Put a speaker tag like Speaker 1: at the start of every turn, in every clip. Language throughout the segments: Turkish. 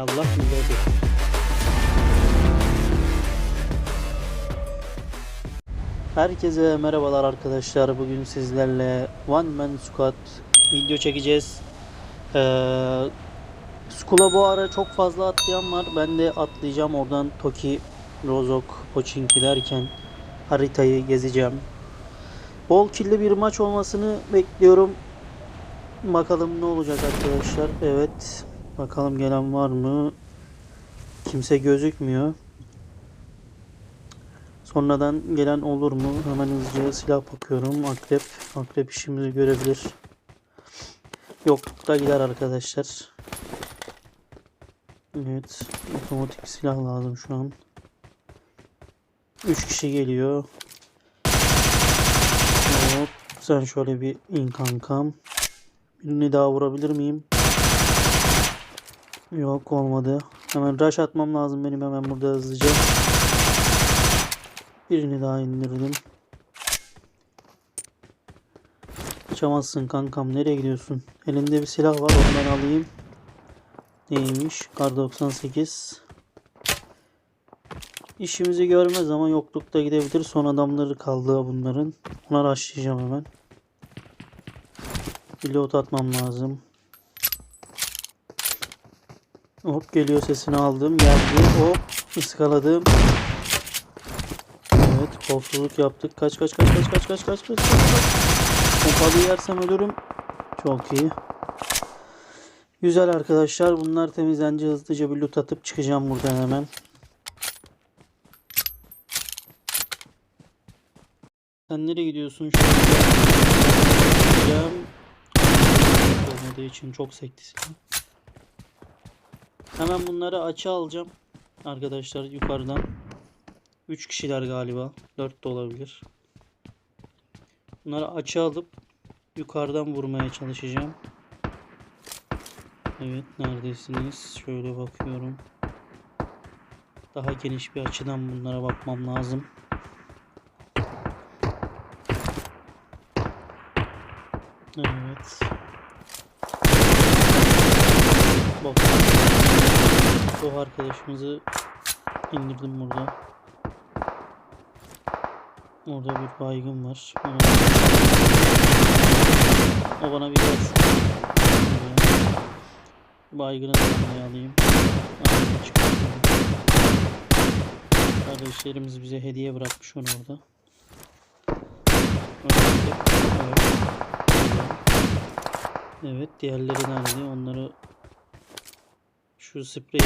Speaker 1: Yallah şimdi oldu. Herkese merhabalar arkadaşlar. Bugün sizlerle One Man Squat video çekeceğiz. Ee, Skula bu ara çok fazla atlayan var. Ben de atlayacağım oradan Toki, Rozok, Pochinki derken haritayı gezeceğim. Bol killi bir maç olmasını bekliyorum. Bakalım ne olacak arkadaşlar. Evet Bakalım gelen var mı? Kimse gözükmüyor. Sonradan gelen olur mu? Hemen hızlıca silah bakıyorum. Akrep. Akrep işimizi görebilir. Yok da gider arkadaşlar. Evet. Otomatik silah lazım şu an. 3 kişi geliyor. Hop. Sen şöyle bir in kankam. Birini daha vurabilir miyim? Yok olmadı. Hemen rush atmam lazım benim hemen burada hızlıca. Birini daha indirdim. Kaçamazsın kankam. Nereye gidiyorsun? Elinde bir silah var. Ondan alayım. Neymiş? Kar 98. İşimizi görmez ama yoklukta gidebilir. Son adamları kaldı bunların. Ona başlayacağım hemen. Pilot atmam lazım. Hop geliyor sesini aldım. Geldi. Hop ıskaladım. Evet kolsuzluk yaptık. Kaç kaç kaç kaç kaç kaç kaç kaç kaç Pompalı yersem ölürüm. Çok iyi. Güzel arkadaşlar. Bunlar temizlenince hızlıca bir loot atıp çıkacağım buradan hemen. Sen nereye gidiyorsun? Gideceğim. Olmadığı için çok sekti. Hemen bunları açı alacağım. Arkadaşlar yukarıdan. 3 kişiler galiba. 4 de olabilir. Bunları açı alıp yukarıdan vurmaya çalışacağım. Evet neredesiniz? Şöyle bakıyorum. Daha geniş bir açıdan bunlara bakmam lazım. Evet. Bak. Bu arkadaşımızı indirdim burada. Orada bir baygın var. Ona... O bana bir gelsin. Baygını da alayım. Kardeşlerimiz bize hediye bırakmış onu orada. Evet. Evet diğerleri nerede? Onları şu spreyi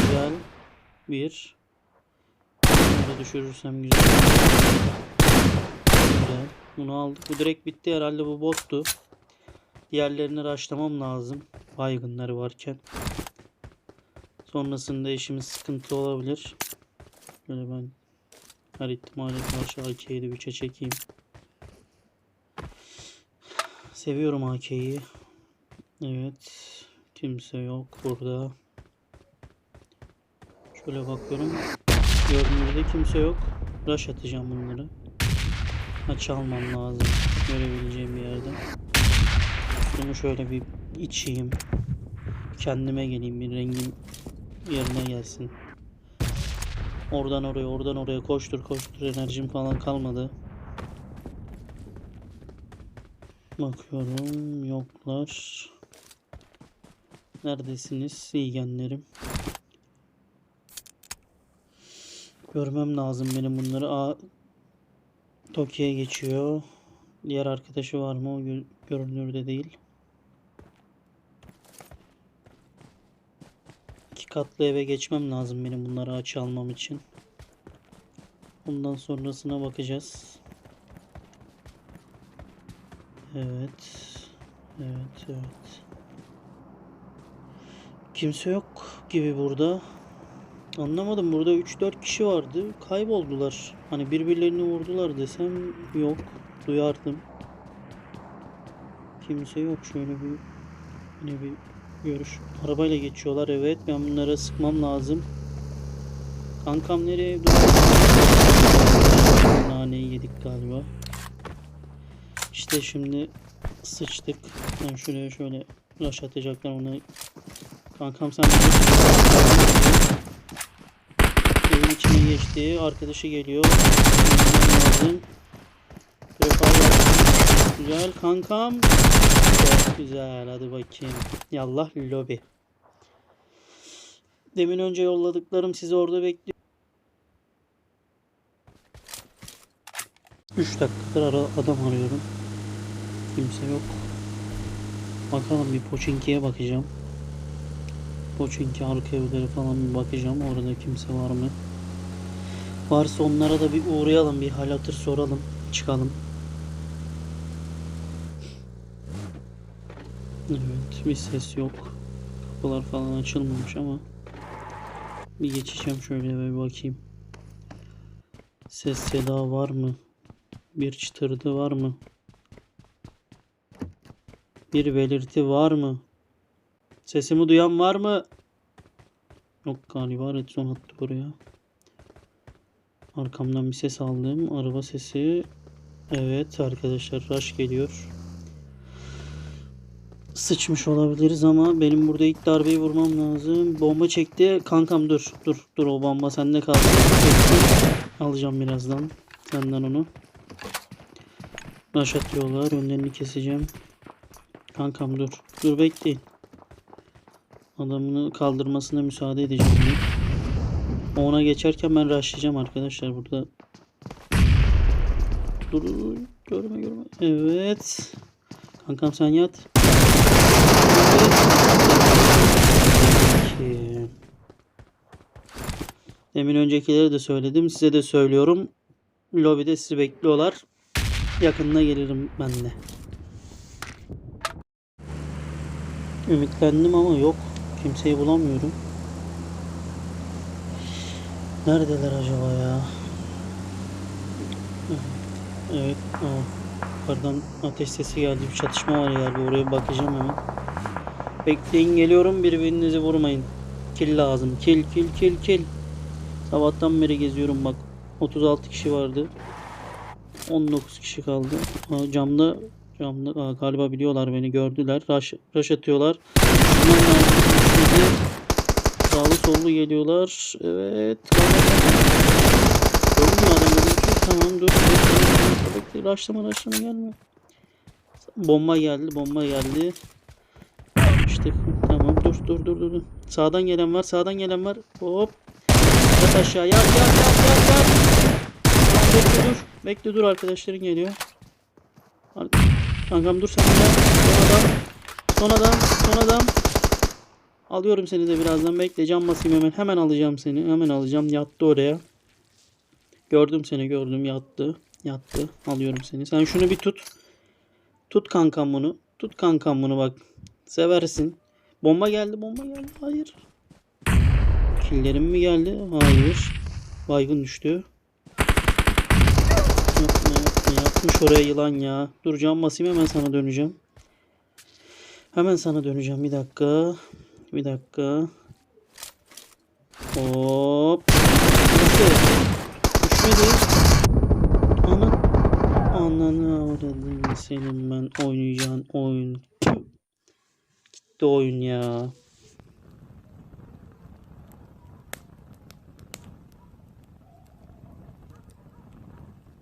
Speaker 1: güzel bir bunu da düşürürsem güzel. Güzel. Bunu aldık. Bu direkt bitti herhalde bu bottu. Diğerlerini raşlamam lazım. Baygınları varken. Sonrasında işimiz sıkıntı olabilir. Böyle ben her ihtimale karşı AK'yi de 3'e çekeyim. Seviyorum AK'yi. Evet. Kimse yok burada. Şöyle bakıyorum. Görünürde kimse yok. Rush atacağım bunları. Maç almam lazım. Görebileceğim bir yerden. Bunu şöyle bir içeyim. Kendime geleyim. Bir rengim yerine gelsin. Oradan oraya oradan oraya koştur koştur enerjim falan kalmadı. Bakıyorum yoklar. Neredesiniz yiyenlerim? Görmem lazım benim bunları. Aa, Tokyo'ya geçiyor. Diğer arkadaşı var mı? O gö- görünürde değil. İki katlı eve geçmem lazım benim bunları açı almam için. Bundan sonrasına bakacağız. Evet. Evet, evet. Kimse yok gibi burada. Anlamadım. Burada 3-4 kişi vardı. Kayboldular. Hani birbirlerini vurdular desem yok. Duyardım. Kimse yok. Şöyle bir yine bir görüş. Arabayla geçiyorlar. Evet. Ben bunlara sıkmam lazım. Kankam nereye? Naneyi yedik galiba. İşte şimdi sıçtık. Ben şuraya şöyle rush atacaklar ona. Kankam sen Evin içine geçti. Arkadaşı geliyor. Güzel kankam. Güzel. Hadi bakayım. Yallah lobi. Demin önce yolladıklarım sizi orada bekliyor. 3 dakikadır ara adam arıyorum. Kimse yok. Bakalım bir Poçinki'ye bakacağım. Poçinki arka evlere falan bir bakacağım. Orada kimse var mı? Varsa onlara da bir uğrayalım. Bir hal hatır soralım. Çıkalım. Evet bir ses yok. Kapılar falan açılmamış ama bir geçeceğim şöyle bir bakayım. Ses seda var mı? Bir çıtırdı var mı? Bir belirti var mı? Sesimi duyan var mı? Yok galiba red zone attı buraya. Arkamdan bir ses aldım. Araba sesi. Evet arkadaşlar rush geliyor. Sıçmış olabiliriz ama benim burada ilk darbeyi vurmam lazım. Bomba çekti. Kankam dur. Dur. Dur o bomba sende kaldı. Alacağım birazdan. Senden onu. Rush atıyorlar. Önlerini keseceğim. Kankam dur. Dur bekleyin. Adamını kaldırmasına müsaade edeceğim. Ona geçerken ben rushlayacağım arkadaşlar burada. Dur. Görme görme. Evet. Kankam sen yat. Peki. Demin öncekileri de söyledim. Size de söylüyorum. Lobide sizi bekliyorlar. Yakında gelirim ben de. Ümitlendim ama yok. Kimseyi bulamıyorum. Neredeler acaba ya? Evet. Yukarıdan ateş sesi geldi. Bir çatışma var galiba. Oraya bakacağım hemen. Bekleyin geliyorum. Birbirinizi vurmayın. Kill lazım. Kill kill kill kill. Sabahtan beri geziyorum bak. 36 kişi vardı. 19 kişi kaldı. Camda camda aa, galiba biliyorlar beni gördüler. Rush, rush atıyorlar. Sağlı sollu geliyorlar. Evet. Gördün mü adam görüntü? Tamam dur. Bekle. Raşlama raşlama gelme. Bomba geldi. Bomba geldi. İşte tamam dur dur dur dur. Sağdan gelen var. Sağdan gelen var. Hop. Yat aşağı. Yat yat yat yat yat. Bekle dur. Bekle dur arkadaşların geliyor. Ar- Kankam dur sen de. Son adam. Son adam. Son adam. Alıyorum seni de birazdan. Bekle cam basayım hemen. Hemen alacağım seni. Hemen alacağım. Yattı oraya. Gördüm seni gördüm. Yattı. Yattı. Alıyorum seni. Sen şunu bir tut. Tut kankam bunu. Tut kankam bunu bak. Seversin. Bomba geldi. Bomba geldi. Hayır. Killerim mi geldi? Hayır. Baygın düştü. Yapmış oraya yılan ya. Dur cam basayım hemen sana döneceğim. Hemen sana döneceğim. Bir dakika. Bir dakika. Hop. Nasıl? Düşmedi. Ana. Ananı avradım senin ben oynayacağın oyun. Gitti oyun ya.